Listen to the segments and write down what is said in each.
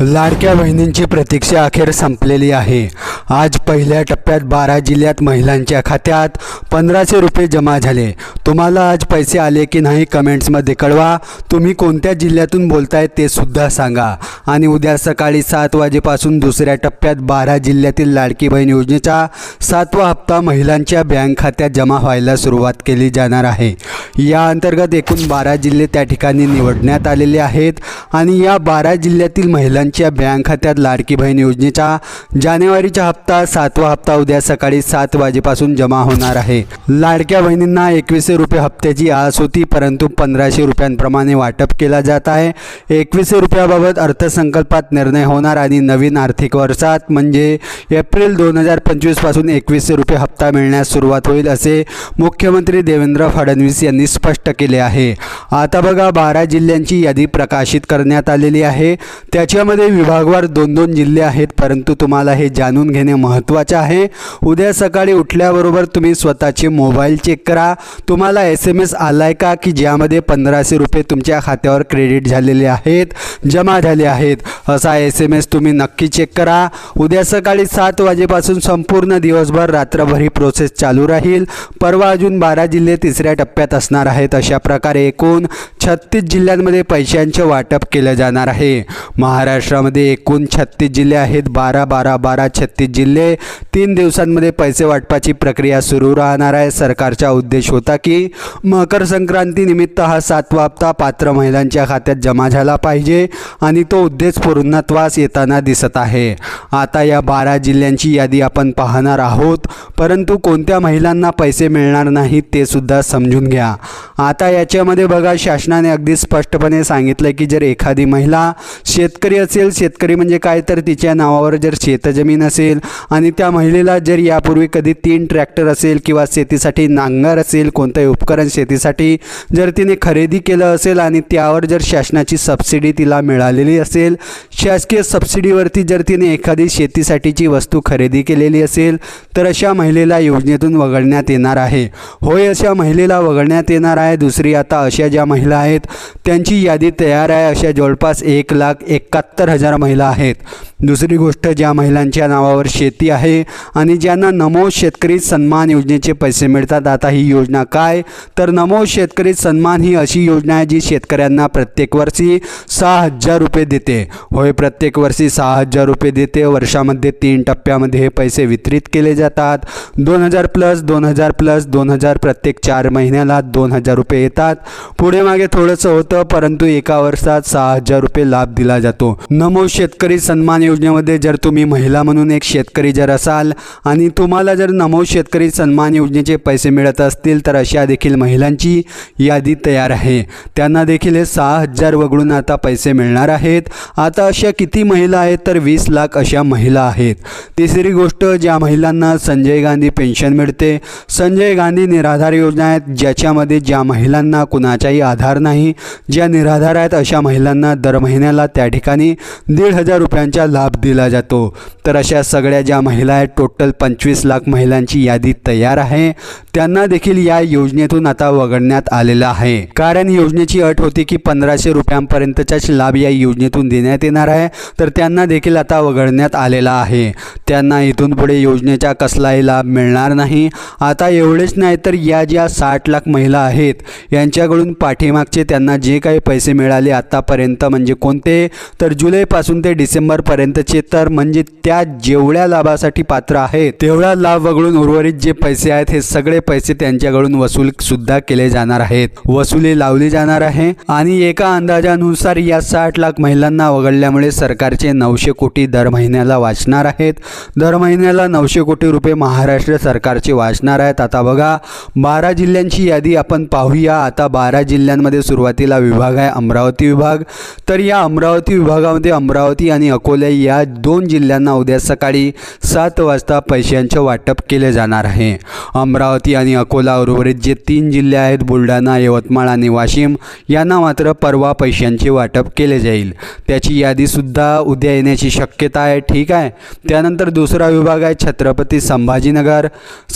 लाडक्या बहिणींची प्रतीक्षा अखेर संपलेली आहे. आज पहिल्या टप्प्यात बारा जिल्ह्यात महिलांच्या खात्यात पंधराशे रुपये जमा झाले. तुम्हाला आज पैसे आले की नाही कमेंट्समध्ये कळवा. तुम्ही कोणत्या जिल्ह्यातून बोलताय ते सुद्धा सांगा. आणि उद्या सकाळी सात वाजेपासून दुसऱ्या टप्प्यात बारा जिल्ह्यातील लाडकी बहीण योजनेचा सातवा हप्ता महिलांच्या बँक खात्यात जमा व्हायला सुरुवात केली जाणार आहे. या अंतर्गत एकूण बारा जिल्हे त्या ठिकाणी निवडण्यात आलेले आहेत. आणि या बारा जिल्ह्यातील महिलांच्या बँक खात्यात लाडकी बहीण योजनेचा जानेवारीच्या हप्ता सातवा हप्ता उद्या सकाळी सात वाजेपासून जमा होणार आहे. लाडक्या बहिणींना एकवीसशे रुपये हप्त्याची आस होती परंतु पंधराशे रुपयांप्रमाणे वाटप केला जात आहे. एकवीसशे रुपयाबाबत अर्थसंकल्पात निर्णय होणार आणि नवीन आर्थिक वर्षात म्हणजे एप्रिल दोन हजार पंचवीसपासून एकवीसशे रुपये हप्ता मिळण्यास सुरुवात होईल असे मुख्यमंत्री देवेंद्र फडणवीस यांनी स्पष्ट केले आहे. आता बघा बारा जिल्ह्यांची यादी प्रकाशित करण्यात आलेली आहे. त्याच्यामध्ये विभागवार दोन दोन जिल्हे आहेत परंतु तुम्हाला हे जाणून घेणे महत्त्वाचे आहे. उद्या सकाळी उठल्याबरोबर तुम्ही स्वतःचे मोबाईल चेक करा. तुम्हाला एस एम एस आला आहे का? की ज्यामध्ये पंधराशे रुपये तुमच्या खात्यावर क्रेडिट झालेले आहेत जमा झाले आहेत? असा एस एम एस तुम्ही नक्की चेक करा. उद्या सकाळी सात वाजेपासून संपूर्ण दिवसभर रात्रभर ही प्रोसेस चालू राहील. परवा अजून बारा जिल्हे तिसऱ्या टप्प्यात असणार आहेत. अशा प्रकारे एकूण छत्तीस जिल्ह्यांमध्ये पैशांचे वाटप केलं जाणार आहे. महाराष्ट्रामध्ये एकूण छत्तीस जिल्हे आहेत. बारा बारा बारा छत्तीस जिल्हे तीन दिवसांमध्ये पैसे वाटपाची प्रक्रिया सुरू राहणार आहे. सरकारचा उद्देश होता की मकर संक्रांतीनिमित्त हा सातवा हप्ता पात्र महिलांच्या खात्यात जमा झाला पाहिजे आणि तो उद्देश पूर्णत्वास येताना दिसत आहे. आता या बारा जिल्ह्यांची यादी आपण पाहणार आहोत. परंतु कोणत्या महिलांना पैसे मिळणार नाहीत ते सुद्धा समजून घ्या. आता याच्यामध्ये बघा शासनाने अगदी स्पष्टपणे सांगितलं की जर एखादी महिला शेतकरी असेल शेतकरी म्हणजे काय? तर तिच्या नावावर जर शेतजमीन असेल आणि त्या महिलेला जर यापूर्वी कधी तीन ट्रॅक्टर असेल किंवा शेतीसाठी नांगर असेल कोणतंही उपकरण शेतीसाठी जर तिने खरेदी केलं असेल आणि त्यावर जर शासनाची सबसिडी तिला मिळालेली असेल शासकीय सबसिडीवरती जर तिने एखादी शेतीसाठीची वस्तू खरेदी केलेली असेल तर अशा महिलेला योजनेतून वगळण्यात येणार आहे. होय अशा महिलेला वगळण्यात येणार आहे. दुसरी आता अशा ज्या महिला आहेत त्यांची यादी तयार आहे. अशा जवळपास एक लाख एकाहत्तर हजार महिला आहेत. दुसरी गोष्ट ज्या महिलांच्या नावावर शेती आहे आणि ज्यांना नमो शेतकरी सन्मान योजनेचे पैसे मिळतात आता ही योजना काय? तर नमो शेतकरी सन्मान ही अशी योजना आहे जी शेतकऱ्यांना प्रत्येक वर्षी सहा हजार रुपये देते. होय प्रत्येक वर्षी सहा हजार रुपये देते. वर्षामध्ये तीन टप्प्यामध्ये हे पैसे वितरित केले जातात. दोन हजार प्लस दोन हजार प्लस दोन हजार प्रत्येक चार महिन्याला दोन हजार रुपये येतात. पुढे मागे थोडंसं होतं परंतु एका वर्षात सहा हजार रुपये लाभ दिला जातो. नमो शेतकरी सन्मान योजनेमध्ये जर तुम्ही महिला म्हणून एक शेत शेतकरी जर असाल आणि तुम्हाला जर नमो शेतकरी सन्मान योजनेचे पैसे मिळत असतील तर अशा देखील महिलांची यादी तयार आहे. त्यांना देखील हे सहा हजार वगळून आता पैसे मिळणार आहेत. आता अशा किती महिला आहेत तर वीस लाख अशा महिला आहेत. तिसरी गोष्ट ज्या महिलांना संजय गांधी पेन्शन मिळते. संजय गांधी निराधार योजना आहेत ज्याच्यामध्ये ज्या महिलांना कुणाचाही आधार नाही ज्या निराधार आहेत अशा महिलांना दर महिन्याला त्या ठिकाणी दीड हजार रुपयांचा लाभ दिला जातो. तर अशा सगळ्या ज्या महिला आहेत टोटल पंचवीस लाख महिलांची यादी तयार आहे. त्यांना देखील या योजनेतून आता वगळण्यात आलेलं आहे. कारण योजनेची अट होती की पंधराशे रुपयांपर्यंतचाच लाभ या योजनेतून देण्यात येणार आहे. तर त्यांना देखील आता वगळण्यात आलेला आहे. त्यांना इथून पुढे योजनेचा कसलाही लाभ मिळणार नाही. आता एवढेच नाही तर या ज्या साठ लाख महिला आहेत यांच्याकडून पाठीमागचे त्यांना जे काही पैसे मिळाले आत्तापर्यंत म्हणजे कोणते? तर जुलैपासून ते डिसेंबरपर्यंतचे. तर म्हणजे त्या जेवढे जेवढ्या लाभासाठी पात्र आहे. तेवढा लाभ वगळून उर्वरित जे पैसे आहेत हे सगळे पैसे त्यांच्याकडून वसूल सुद्धा केले जाणार आहेत. वसुली लावली जाणार आहे आणि एका अंदाजानुसार या साठ लाख महिलांना वगळल्यामुळे सरकारचे नऊशे कोटी दर महिन्याला वाचणार आहेत. दर महिन्याला नऊशे कोटी रुपये महाराष्ट्र सरकारचे वाचणार आहेत. आता बघा बारा जिल्ह्यांची यादी आपण पाहूया. आता बारा जिल्ह्यांमध्ये सुरुवातीला विभाग आहे अमरावती विभाग. तर या अमरावती विभागामध्ये अमरावती आणि अकोले या दोन जिल्ह्यांना उद्या सकाळी सकाळी सात वाजता पैशांचे वाटप केले जाणार आहे. अमरावती आणि अकोला उर्वरित जे तीन जिल्हे आहेत बुलढाणा यवतमाळ आणि वाशिम यांना मात्र परवा पैशांचे वाटप केले जाईल. त्याची यादीसुद्धा उद्या येण्याची शक्यता आहे ठीक आहे? त्यानंतर दुसरा विभाग आहे छत्रपती संभाजीनगर.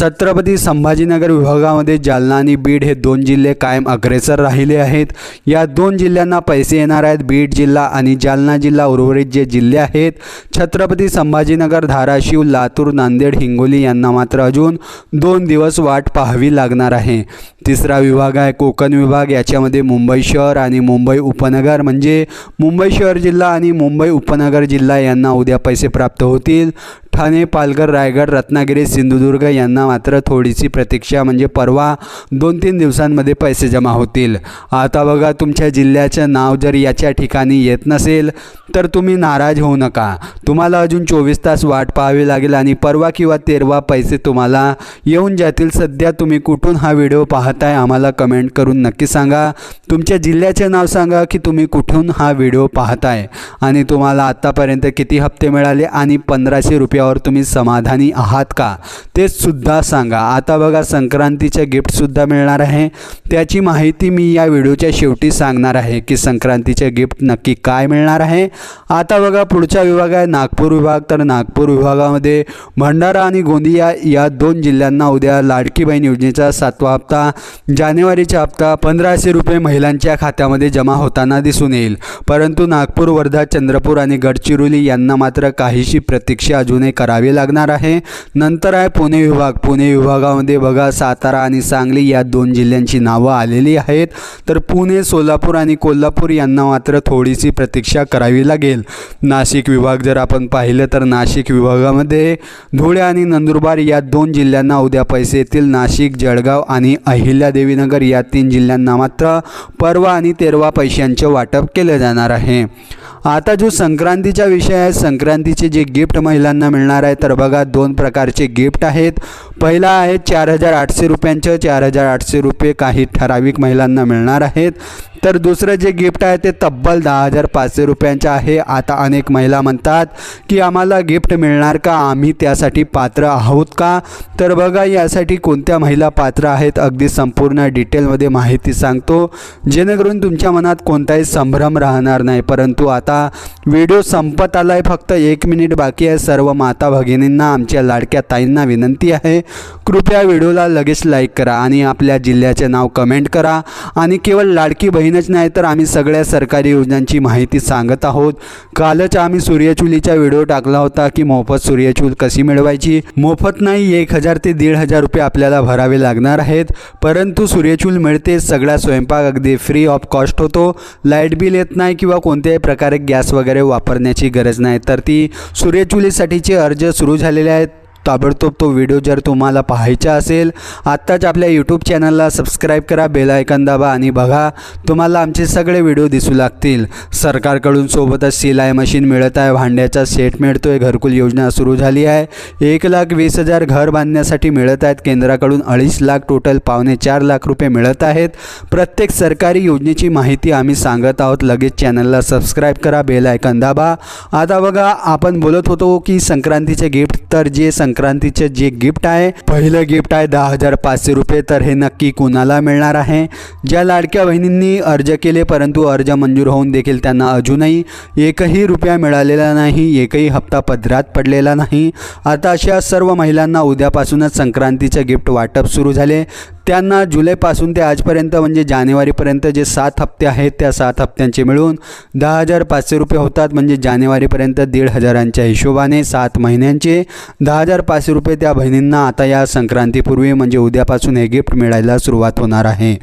छत्रपती संभाजीनगर विभागामध्ये जालना आणि बीड हे दोन जिल्हे कायम अग्रेसर राहिले आहेत. या दोन जिल्ह्यांना पैसे येणार आहेत बीड जिल्हा आणि जालना जिल्हा उर्वरित जे जिल्हे आहेत छत्रपती संभाजीनगर धाराशिव लातूर नांदेड हिंगोली यांना मात्र अजून दोन दिवस वाट पाहावी लागणार आहे. तिसरा विभाग आहे कोकण विभाग. याच्यामध्ये मुंबई शहर आणि मुंबई उपनगर म्हणजे मुंबई शहर जिल्हा आणि मुंबई उपनगर जिल्हा यांना उद्या पैसे प्राप्त होतील. ठाणे पालघर रायगड रत्नागिरी सिंधुदुर्ग यांना मात्र थोडीशी प्रतीक्षा म्हणजे परवा दोन तीन दिवसांमध्ये पैसे जमा होतील. आता बघा तुमच्या जिल्ह्याचं नाव जर याच्या ठिकाणी येत नसेल तर तुम्ही नाराज होऊ नका. तुम्हाला अजून चोवीस तास वाट पाहावी लागेल आणि परवा किंवा तेरवा पैसे तुम्हाला येऊन जातील. सध्या तुम्ही कुठून हा व्हिडिओ पाहताय आम्हाला कमेंट करून नक्की सांगा. तुमच्या जिल्ह्याचे नाव सांगा की तुम्ही कुठून हा व्हिडिओ पाहताय. आणि तुम्हाला आत्तापर्यंत किती हप्ते मिळाले आणि पंधराशे त्याच्यावर तुम्ही समाधानी आहात का? ते सुद्धा सांगा. आता बघा संक्रांतीचे गिफ्टसुद्धा मिळणार आहे. त्याची माहिती मी या व्हिडिओच्या शेवटी सांगणार आहे की संक्रांतीचे गिफ्ट नक्की काय मिळणार आहे. आता बघा पुढचा विभाग आहे नागपूर विभाग. तर नागपूर विभागामध्ये भंडारा आणि गोंदिया या दोन जिल्ह्यांना उद्या लाडकी बहीण योजनेचा सातवा हप्ता जानेवारीचा हप्ता पंधराशे रुपये महिलांच्या खात्यामध्ये जमा होताना दिसून येईल. परंतु नागपूर वर्धा चंद्रपूर आणि गडचिरोली यांना मात्र काहीशी प्रतीक्षा अजूनही करावी लागणार आहे. नंतर आहे पुणे विभाग. पुणे विभागामध्ये बघा सातारा आणि सांगली या दोन जिल्ह्यांची नावं आलेली आहेत. तर पुणे सोलापूर आणि कोल्हापूर यांना मात्र थोडीशी प्रतीक्षा करावी लागेल. नाशिक विभाग जर आपण पाहिलं तर नाशिक विभागामध्ये धुळे आणि नंदुरबार या दोन जिल्ह्यांना उद्या पैसे येतील. नाशिक जळगाव आणि अहिल्यादेवीनगर या तीन जिल्ह्यांना मात्र परवा आणि तेरवा पैशांचे वाटप केले जाणार आहे. आता जो संक्रांतीचा विषय आहे संक्रांतीचे जे गिफ्ट महिलांना मिळणार आहे तर बघा दोन प्रकारचे गिफ्ट आहेत. पहिला आहे चार हजार आठशे रुपयांचं चार हजार आठशे रुपये काही ठराविक महिलांना मिळणार आहेत. तर दुसरं जे गिफ्ट आहे ते तब्बल दहा हजार पाचशे रुपयांचं आहे. आता अनेक महिला म्हणतात की आम्हाला गिफ्ट मिळणार का? आम्ही त्यासाठी पात्र आहोत का? तर बघा यासाठी कोणत्या महिला पात्र आहेत अगदी संपूर्ण डिटेलमध्ये माहिती सांगतो. जेणेकरून तुमच्या मनात कोणताही संभ्रम राहणार नाही. परंतु आता व्हिडिओ संपत आला आहे फक्त एक मिनिट बाकी आहे. सर्व माता भगिनींना आमच्या लाडक्या ताईंना विनंती आहे. कृपया व्हिडिओला लगेच लाईक करा आणि आपल्या जिल्ह्याचे नाव कमेंट करा. आणि केवळ लाडकी बहीणच नाही तर आम्ही सगळ्या सरकारी योजनांची माहिती सांगत आहोत. कालच आम्ही सूर्यचुलीचा व्हिडिओ टाकला होता की मोफत सूर्यचूल कशी मिळवायची? मोफत नाही एक हजार ते दीड हजार रुपये आपल्याला भरावे लागणार आहेत. परंतु सूर्यचूल मिळते सगळा स्वयंपाक अगदी फ्री ऑफ कॉस्ट होतो. लाइट बिल येत नाही किंवा कोणत्याही प्रकारे गॅस वगैरे वापरण्याची गरज नाही. तर ती सूर्यचुलीसाठीचे अर्ज सुरू झालेले आहेत. ताबडतोब तो व्हिडिओ जर तुम्हाला पाहायचा असेल आत्ताच आपल्या यूट्यूब चॅनलला सबस्क्राईब करा बेल आयकन दाबा आणि बघा तुम्हाला आमचे सगळे व्हिडिओ दिसू लागतील. सरकारकडून सोबतच सिलाई मशीन मिळत आहे भांड्याचा सेट मिळतो आहे घरकुल योजना सुरू झाली आहे. एक लाख वीस हजार घर बांधण्यासाठी मिळत आहेत केंद्राकडून अडीच लाख टोटल पावणे चार लाख रुपये मिळत आहेत. प्रत्येक सरकारी योजनेची माहिती आम्ही सांगत आहोत लगेच चॅनलला सबस्क्राईब करा बेल आयकन दाबा. आता बघा आपण बोलत होतो की संक्रांतीचे गिफ्ट तर जे संक्रांतीचे जे गिफ्ट आहे पहिलं गिफ्ट आहे दहा हजार पाचशे रुपये. तर हे नक्की कुणाला मिळणार आहे? ज्या लाडक्या बहिणींनी अर्ज केले परंतु अर्ज मंजूर होऊन देखील त्यांना अजूनही एकही रुपया मिळालेला नाही एकही हप्ता पदरात पडलेला नाही. आता अशा सर्व महिलांना उद्यापासूनच संक्रांतीचे गिफ्ट वाटप सुरू झाले. त्यांना जुलैपासून ते आजपर्यंत म्हणजे जानेवारीपर्यंत जे सात हप्ते आहेत त्या सात हप्त्यांचे मिळून दहा हजार पाचशे रुपये होतात. म्हणजे जानेवारीपर्यंत दीड हजारांच्या हिशोबाने सात महिन्यांचे दहा हजार पाचशे रुपये त्या बहिणींना आता या संक्रांतीपूर्वी म्हणजे उद्यापासून हे गिफ्ट मिळायला सुरुवात होणार आहे.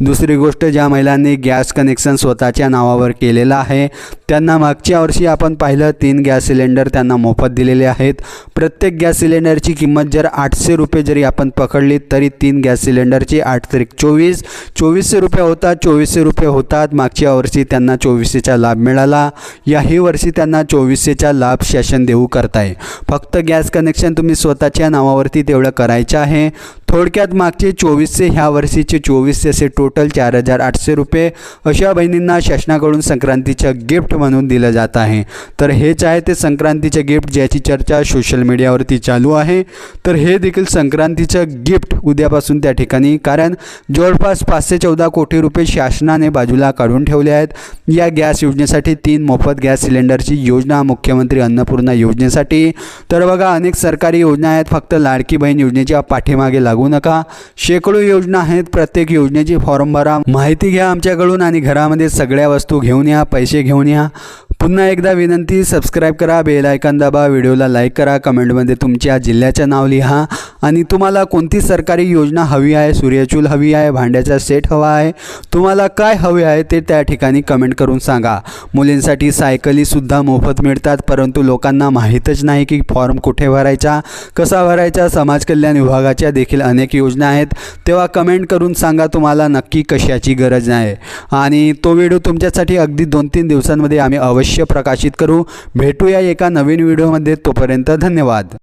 दुसरी गोष्ट ज्या महिलांनी गॅस कनेक्शन स्वतःच्या नावावर केलेलं आहे त्यांना मागच्या वर्षी आपण पाहिलं तीन गॅस सिलेंडर त्यांना मोफत दिलेले आहेत. प्रत्येक गॅस सिलेंडरची किंमत जर आठशे रुपये जरी आपण पकडली तरी तीन गॅस सिलेंडर सिलेंडरची आठ तारीख. चोवीस चोवीसशे रुपये होतात चोवीसशे रुपये होतात. मागच्या वर्षी त्यांना चोवीसशेचा लाभ मिळाला. याही वर्षी त्यांना चोवीसशेचा लाभ शासन देऊ करताय. फक्त गॅस कनेक्शन तुम्ही स्वतःच्या नावावरती तेवढं करायचं आहे. थोडक्यात मागचे चोवीसशे ह्या वर्षीचे चोवीसशे असे टोटल चार हजार आठशे रुपये अशा बहिणींना शासनाकडून संक्रांतीचं गिफ्ट म्हणून दिलं जात आहे. तर हेच आहे ते संक्रांतीचं गिफ्ट ज्याची चर्चा सोशल मीडियावरती चालू आहे. तर हे देखील संक्रांतीचं गिफ्ट उद्यापासून त्या ठिकाणी कारण जवळपास पाचशे चौदा कोटी रुपये शासनाने बाजूला काढून ठेवले आहेत. या गॅस योजनेसाठी तीन मोफत गॅस सिलेंडरची योजना मुख्यमंत्री अन्नपूर्णा योजनेसाठी. तर बघा अनेक सरकारी योजना आहेत फक्त लाडकी बहीण योजनेच्या पाठीमागे लागू नका. शेकडो योजना आहेत. प्रत्येक योजनेची फॉर्म भरा. माहिती घ्या आमच्याकडून आणि घरामध्ये सगळ्या वस्तू घेऊन या पैसे घेऊन या. पुन्हा एकदा विनंती सबस्क्राईब करा बेल आयकॉन दाबा व्हिडिओला लाईक करा कमेंटमध्ये तुमच्या जिल्ह्याचं नाव लिहा. आणि तुम्हाला कोणती सरकारी योजना हवी आहे? सूर्यचूल हवी आहे भांड्याचा सेट हवा आहे? तुम्हाला काय हवे आहे ते त्या ठिकाणी कमेंट करून सांगा. मुलींसाठी सायकलीसुद्धा मोफत मिळतात परंतु लोकांना माहीतच नाही की फॉर्म कुठे भरायचा कसा भरायचा. समाज कल्याण विभागाच्या देखील अनेक योजना आहेत. तेव्हा कमेंट करून सांगा तुम्हाला नक्की कशाची गरज नाही आणि तो व्हिडिओ तुमच्यासाठी अगदी दोन तीन दिवसांमध्ये आम्ही अवश्य प्रकाशित करू. भेटूया एका नवीन व्हिडिओमध्ये. तोपर्यंत धन्यवाद.